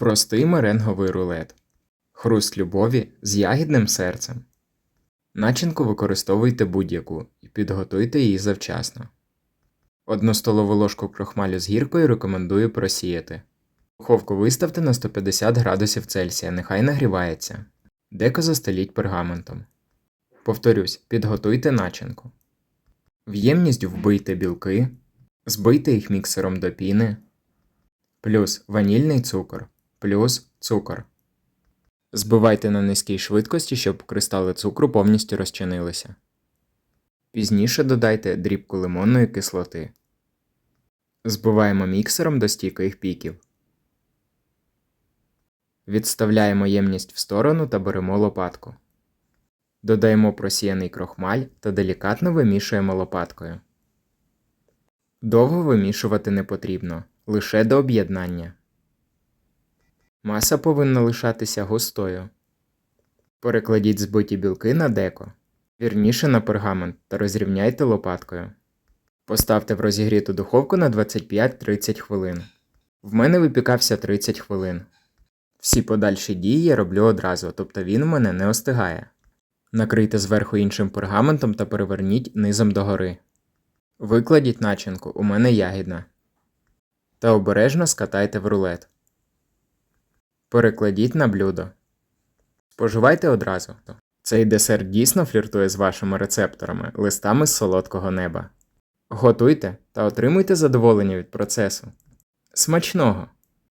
Простий меренговий рулет. Хруст любові з ягідним серцем. Начинку використовуйте будь-яку і підготуйте її завчасно. Одну столову ложку крохмалю з гіркою рекомендую просіяти. Духовку виставте на 150 градусів Цельсія, нехай нагрівається. Деко застеліть пергаментом. Повторюсь, підготуйте начинку. В ємність вбийте білки, збийте їх міксером до піни, плюс ванільний цукор, плюс цукор. Збивайте на низькій швидкості, щоб кристали цукру повністю розчинилися. Пізніше додайте дрібку лимонної кислоти. Збиваємо міксером до стійких піків. Відставляємо ємність в сторону та беремо лопатку. Додаємо просіяний крохмаль та делікатно вимішуємо лопаткою. Довго вимішувати не потрібно, лише до об'єднання. Маса повинна лишатися густою. Перекладіть збиті білки на деко, вірніше на пергамент та розрівняйте лопаткою. Поставте в розігріту духовку на 25-30 хвилин. В мене випікався 30 хвилин. Всі подальші дії я роблю одразу, тобто він у мене не остигає. Накрийте зверху іншим пергаментом та переверніть низом догори. Викладіть начинку, у мене ягідна. Та обережно скатайте в рулет. Перекладіть на блюдо. Споживайте одразу. Цей десерт дійсно фліртує з вашими рецепторами, листами з солодкого неба. Готуйте та отримуйте задоволення від процесу. Смачного!